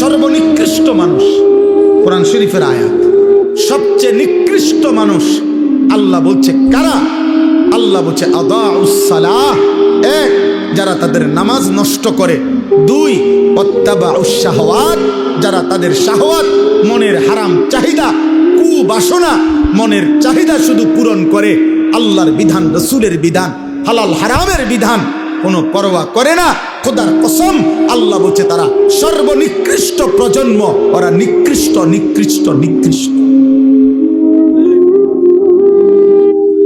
সর্বনিকৃষ্ট মানুষ, কোরআন শরীফের আয়াত। সবচেয়ে নিকৃষ্ট মানুষ, আল্লাহ বলছে কারা? আল্লাহ বলছে আদাউসালাহ এক, যারা তাদের নামাজ নষ্ট করে। দুই অত্যাবা উৎসাহওয়াত যারা তাদের শাহওয়াত, মনের হারাম চাহিদা, কুবাসনা, মনের চাহিদা শুধু পূরণ করে। আল্লাহর বিধান, রসুলের বিধান, হালাল হারামের বিধান। কোনো পরোয়া করে না। খোদার কসম, আল্লাহ বলছে তারা সর্বনিকৃষ্ট প্রজন্ম, ওরা নিকৃষ্ট নিকৃষ্ট নিকৃষ্ট।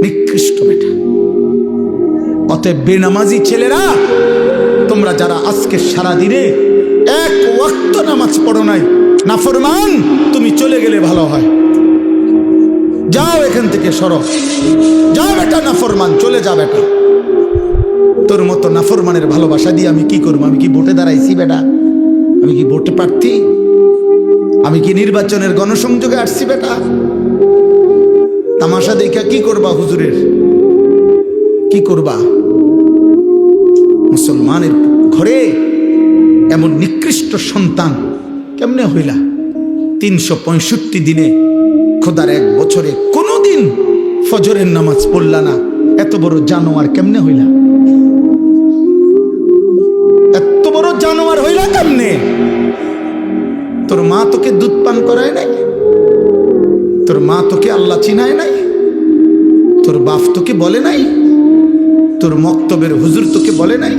নিকৃষ্ট বেটা। অতএব বেনামাজি ছেলেরা, তোমরা যারা আজকে সারা দিনে এক ওয়াক্ত নামাজ পড়ো নাই, নাফরমান, তুমি চলে গেলে ভালো হয়। যাও এখান থেকে সরো। যাও বেটা নাফরমান, চলে যা বেটা। তোর মতো নাফরমানের ভালোবাসা দিয়ে আমি কি করব? আমি কি ভোটে দাঁড়াইছি বেটা? আমি কি ভোটে প্রার্থী? আমি কি নির্বাচনের গণসংযোগে আসছি বেটা? তামাশা দেখা কি করবা হুজুরের? কি করবা? মুসলমানের ঘরে এমন নিকৃষ্ট সন্তান কেমনে হইলা? তিনশো পঁয়ষট্টি দিনে খোদার এক বছরে কোনোদিন ফজরের নামাজ পড়লা না। এত বড় জানোয়ার কেমনে হইলা? মা তোকে দুধ পান করায় নাই? তোর মা তোকে আল্লাহ চিনায় নাই? তোর বাপ তোকে বলে নাই? তোর মক্তবের হুজুর তোকে বলে নাই?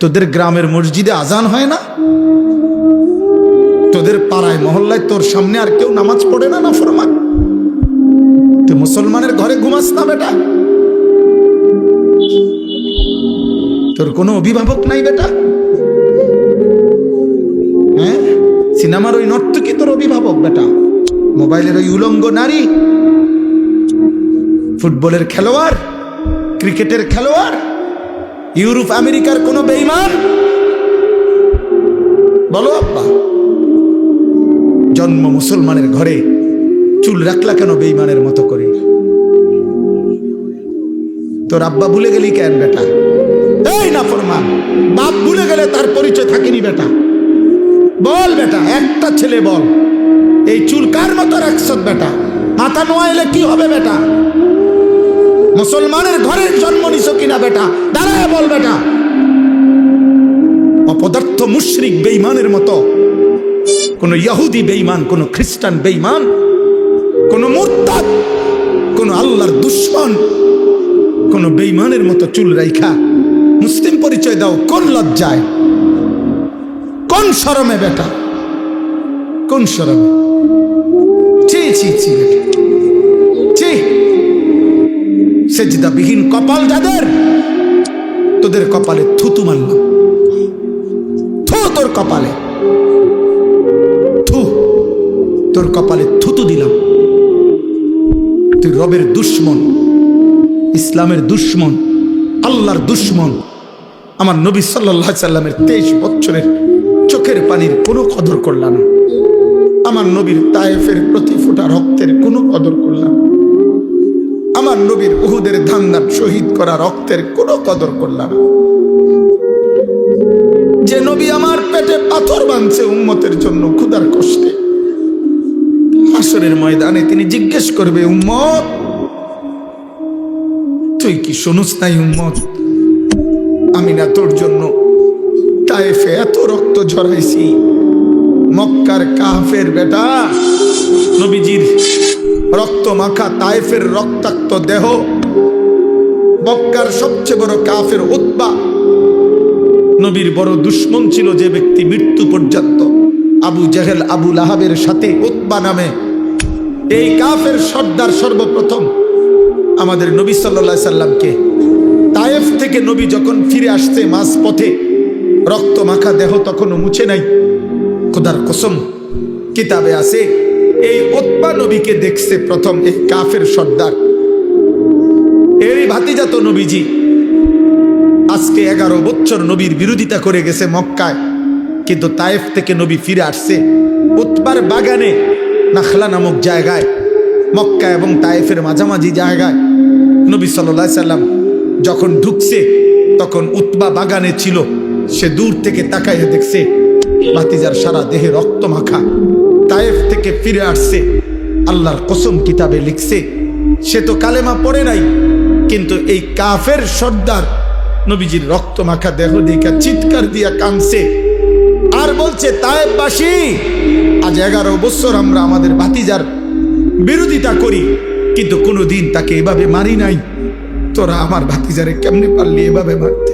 তোদের গ্রামের মসজিদে আজান হয় না? তোদের পাড়ায়, মহল্লায় তোর সামনে আর কেউ নামাজ পড়ে না না ফরমান তুই মুসলমানের ঘরে ঘুমাস না বেটা? তোর কোনো অভিভাবক নাই বেটা? সিনেমার ওই নর্তকী তোর অভিভাবক, বেটা। মোবাইলের ওই উলঙ্গ নারী। ফুটবলের খেলোয়াড়, ক্রিকেটের খেলোয়াড়, ইউরোপ, আমেরিকার কোনো বেইমান। বলো, আব্বা। জন্ম মুসলমানের ঘরে, চুল রাখলা কেন বেইমানের মতো করে? তোর আব্বা ভুলে গেলি কেন, বেটা? এই না, ফরমান। বাপ ভুলে গেলে তার পরিচয় থাকেনি, বেটা। বল বেটা, একটা ছেলে বল। এই চুল কার মতো রাখছ বেটা? মাথা নোয়াইলে কি হবে বেটা? মুসলমানের ঘরের জন্ম নিছ কিনা বেটা? দাঁড়ায় বল বেটা। অপদার্থ মুশরিক বেইমানের মতো, কোন ইহুদি বেইমান কোন খ্রিস্টান বেইমান কোন মুরতাদ, কোন আল্লাহর দুশ্মন, কোন বেইমানের মতো চুল রাইখা। মুসলিম পরিচয় দাও, কোন লজ্জায়? কোন শরমে বেটা? কোন ছি ছি ছি বেটা ছি। সেজদাবিহীন কপাল যাদের, তোদের কপালে থুতু মারলাম থু তোর কপালে। থু তোর কপালে থুতু দিলাম। তুই রবের দুশ্মন, ইসলামের দুশ্মন, আল্লাহর দুশ্মন, আমার নবী সাল্লাহ সাল্লামের তেইশ বছরের চোখের পানির কোনো কদর করলাম। আমার নবীর তায়েফের প্রতি ফোটা রক্তের কোনো কদর করলাম। আমার নবীর উহুদের ধান্দার শহীদ করা রক্তের কোনো কদর করলাম। যে নবী আমার পেটে পাথর বাঁধছে উম্মতের জন্য ক্ষুদার কষ্টে। হাসরের ময়দানে তিনি জিজ্ঞেস করবে, উম্মত, তুই কি শুনুস নাই উম্মত? আমি না তোর জন্য তাইফে এত রক্ত ঝরাইছি। মক্কার কাফের বেটা। নবীজির রক্ত মাখা তাইফের রক্তাক্ত দেহ। মক্কার সবচেয়ে বড় কাফের উৎপা নবীর বড় দুশ্মন ছিল যে ব্যক্তি মৃত্যু পর্যন্ত আবু জাহেল আবু লাহাবের সাথে উৎবা নামে। এই কাফের সর্দার সর্বপ্রথম আমাদের নবী সাল্লা সাল্লামকে। তায়েফ থেকে নবী যখন ফিরে আসছে মাঝ পথে রক্ত মাখা দেহ তখনও মুছে নাই। খোদার কসম, কিতাবে আছে, এই ওৎপা নবীকে দেখছে প্রথম এই কাফের সর্দার। এরই ভাতিজাত নবীজি। আজকে এগারো বছর নবীর বিরোধিতা করে গেছে মক্কায়। কিন্তু তায়েফ থেকে নবী ফিরে আসছে উৎবার বাগানে নাখলা নামক জায়গায়, মক্কা এবং তায়েফের মাঝামাঝি জায়গায়। নবী সাল্লাম যখন ঢুকছে, তখন উতবা বাগানে ছিল। সে দূর থেকে তাকাইয়ে দেখছে, ভাতিজার সারা দেহে রক্ত মাখা। তায়েফ থেকে ফিরে আসছে, আল্লাহর কসম কিতাবে লিখছে, সে তো কালেমা পড়ে নাই, কিন্তু এই কাফের সর্দার নবীজির রক্ত মাখা দেহ দেখা চিৎকার দিয়া কাঁদছে। আর বলছে তায়েববাসী আজ এগারো বছর আমরা আমাদের ভাতিজার বিরোধিতা করি, কিন্তু কোনোদিন তাকে এভাবে মারি নাই। তোরা আমার ভাতিজারে কেমনে পারলি এভাবে মারতে?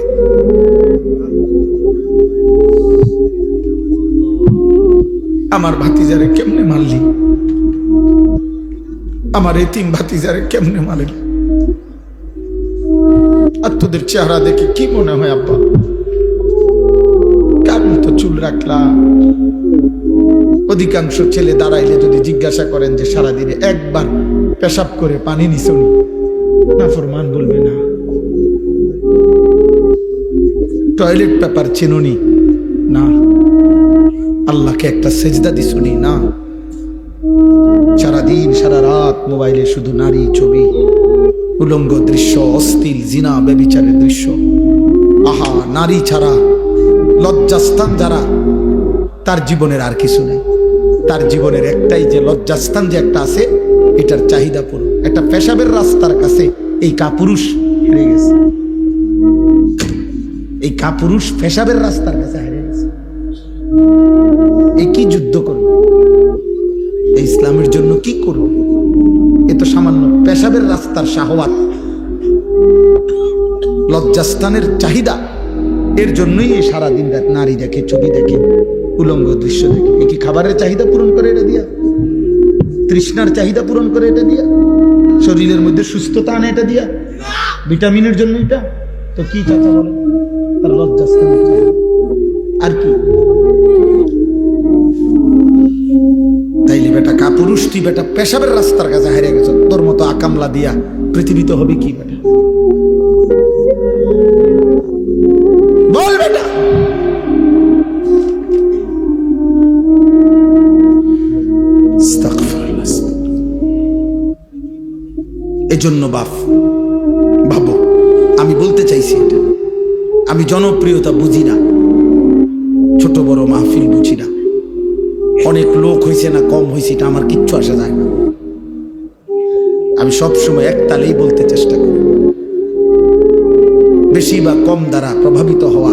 আমার ভাতিজারে কেমনে মারলি? আমার এই এতিম ভাতিজারে কেমনে মারলি? আর তোদের চেহারা দেখে কি মনে হয়, আব্বা? চুল রাখলাম। অধিকাংশ ছেলে দাঁড়াইলে যদি জিজ্ঞাসা করেন যে, সারাদিনে একবার পেশাব করে পানি নিছনি না? ফরমান বলবে না। টয়লেট পেপার চিনুনি না। আল্লাহকে একটা সেজদা দিছুনি না। সারাদিন সারা রাত মোবাইলে শুধু নারী ছবি, উলঙ্গ দৃশ্য অস্থিল জিনা বেবিচারের দৃশ্য। আহা, নারী ছাড়া, লজ্জাস্থান যারা, তার জীবনের আর কিছু নেই। তার জীবনের একটাই যে লজ্জাস্থান যে একটা আছে, এটার চাহিদা পুরো একটা পেশাবের রাস্তার কাছে এই কাপুরুষ হেরে গেছে। এই কাপুরুষ পেশাবের রাস্তার কাছে কি যুদ্ধ করবে। ইসলামের জন্য কি করবে? এ তো সামান্য পেশাবের রাস্তার শাহওয়াত। লজ্জাস্থানের চাহিদা। এর জন্যই এই সারাদিন নারী দেখে, ছবি দেখে, উলঙ্গ দৃশ্য দেখে। এ কি খাবারের চাহিদা পূরণ করে এটা দিয়া? তৃষ্ণার চাহিদা পূরণ করে এটা দিয়া? শরীরের মধ্যে সুস্থতা আনে এটা দিয়া? ভিটামিনের জন্য এটা? তো কি চাচা বলে? তার লজ্জাস্থানের চাহিদা। আর কি? বেটা কাপুরুষ, তুই বেটা পেশাবের রাস্তার কাছে হারিয়ে গেছ। তোর মতো আকামলা দিয়া পৃথিবীতে হবে কি বেটা? বল বেটা। এজন্য বাপ, ভাবো, আমি বলতে চাইছি এটা। আমি জনপ্রিয়তা বুঝি না, ছোট বড় মাহফিল বুঝি না। অনেক লোক হয়েছে না কম হয়েছে এটা আমার কিচ্ছু আসা যায় না আমি সব সময় এক তালেই বলতে চেষ্টা করি বেশি বা কম দ্বারা প্রভাবিত হওয়া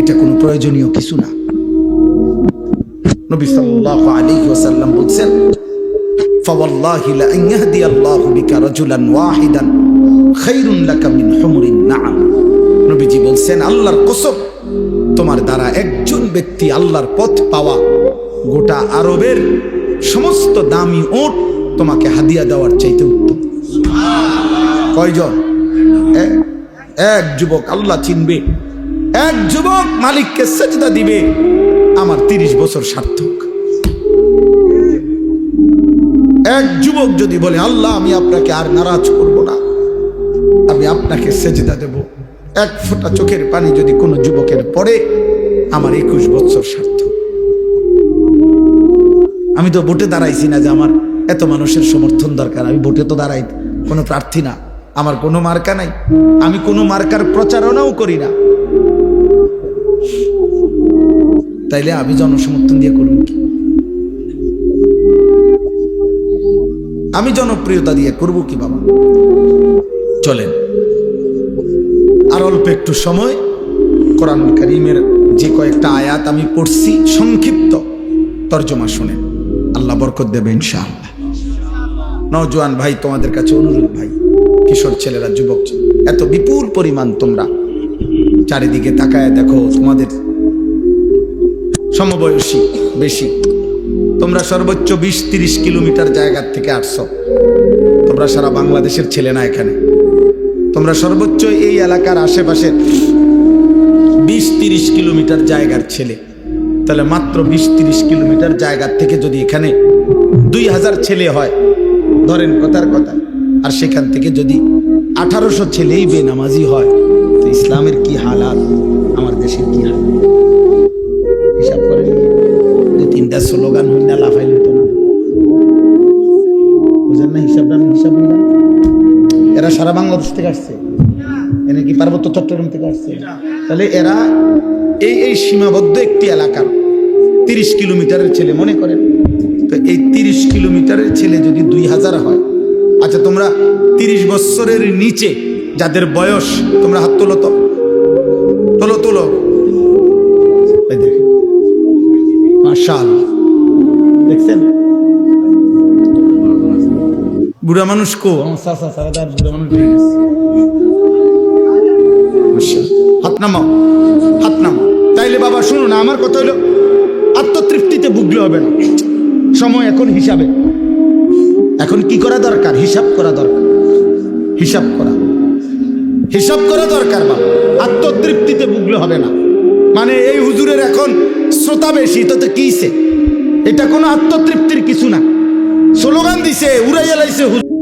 এটা কোনো প্রয়োজনীয় কিছু না নবী সাল্লাল্লাহু আলাইহি ওয়াসাল্লাম বলছেন فوالله لأن يهدي الله بك رجلا واحدا خير لك من حمر النعم নবীজি বলছেন আল্লাহর কসম তোমার দ্বারা একজন ব্যক্তি আল্লাহর পথ পাওয়া গোটা আরবের সমস্ত দামি ওট তোমাকে হাদিয়া দেওয়ার চাইতে উত্তম। কয়জন? এক যুবক আল্লাহ চিনবে। এক যুবক মালিককে সেজদা দিবে। আমার তিরিশ বছর সার্থক। এক যুবক যদি বলে, আল্লাহ, আমি আপনাকে আর নারাজ করব না। আমি আপনাকে সেজদা দেব। এক ফোঁটা চোখের পানি যদি কোনো যুবকের পড়ে, আমার একুশ বছর সার্থক। আমি তো ভোটে দাঁড়াইছি না যে আমার এত মানুষের সমর্থন দরকার। আমি ভোটে তো দাঁড়াই, কোনো প্রার্থী না। আমার কোনো মার্কা নাই। আমি কোনো মার্কার প্রচারণাও করি না। তাইলে আমি জনসমর্থন দিয়ে করব কি? আমি জনপ্রিয়তা দিয়ে করব কি বাবা? চলেন। আর অল্প একটু সময় কোরআন করিমের যে কয়েকটা আয়াত আমি পড়ছি, সংক্ষিপ্ত তর্জমা শুনেন। আল্লাহ বরকত দেবে ইনশাআল্লাহ। নওজোয়ান ভাই, তোমাদের কাছে অনুরোধ ভাই, কিশোর ছেলেরা, যুবক এত বিপুল পরিমাণ তোমরা চারিদিকে তাকায় দেখো, তোমাদের সমবয়সী বেশি। তোমরা সর্বোচ্চ বিশ তিরিশ কিলোমিটার জায়গার থেকে আসছো। তোমরা সারা বাংলাদেশের ছেলে না এখানে। তোমরা সর্বোচ্চ এই এলাকার আশেপাশে বিশ তিরিশ কিলোমিটার জায়গার ছেলে। তাহলে মাত্র বিশ তিরিশ কিলোমিটার জায়গার থেকে যদি এখানে দুই হাজার ছেলে হয়, ধরেন কথার কথা, আর সেখান থেকে যদি আঠারোশো ছেলেই বেনামাজি হয়, তো ইসলামের কি হালাত? আমার দেশের কি হালাত? হিসাব করে দুই তিনটা স্লোগান হইনা লাফাইল হতো না। বুঝেন না হিসাবটা আমি হিসাব নিলাম এরা সারা বাংলাদেশ থেকে আসছে। এনে কি পার্বত্য চট্টগ্রাম থেকে আসছে? তাহলে এরা এই এই সীমাবদ্ধ একটি এলাকার তিরিশ কিলোমিটারের ছেলে মনে করেন। তো এই তিরিশ কিলোমিটারের ছেলে যদি দুই হাজার হয় আচ্ছা তোমরা তিরিশ বছরের নিচে যাদের বয়স, তোমরা হাত তোলো তো। তোলো তোলো। মাশাল দেখছেন? বুড়া মানুষ কো? মানুষ। হাত নামাও। হাত নামাও। তাইলে বাবা, শুনুন, আমার কথা হলো, আত্মতৃপ্তিতে ভুগলে হবে না। সময় এখন হিসাবে। এখন কি করা দরকার? হিসাব করা দরকার। হিসাব করা। হিসাব করা দরকার, বাবা। আত্মতৃপ্তিতে ভুগলে হবে না। মানে এই হুজুরের এখন শ্রোতা বেশি তাতে কিছে এটা কোনো আত্মতৃপ্তির কিছু না। স্লোগান দিছে, উড়াইয়া লাইছে হুজুর।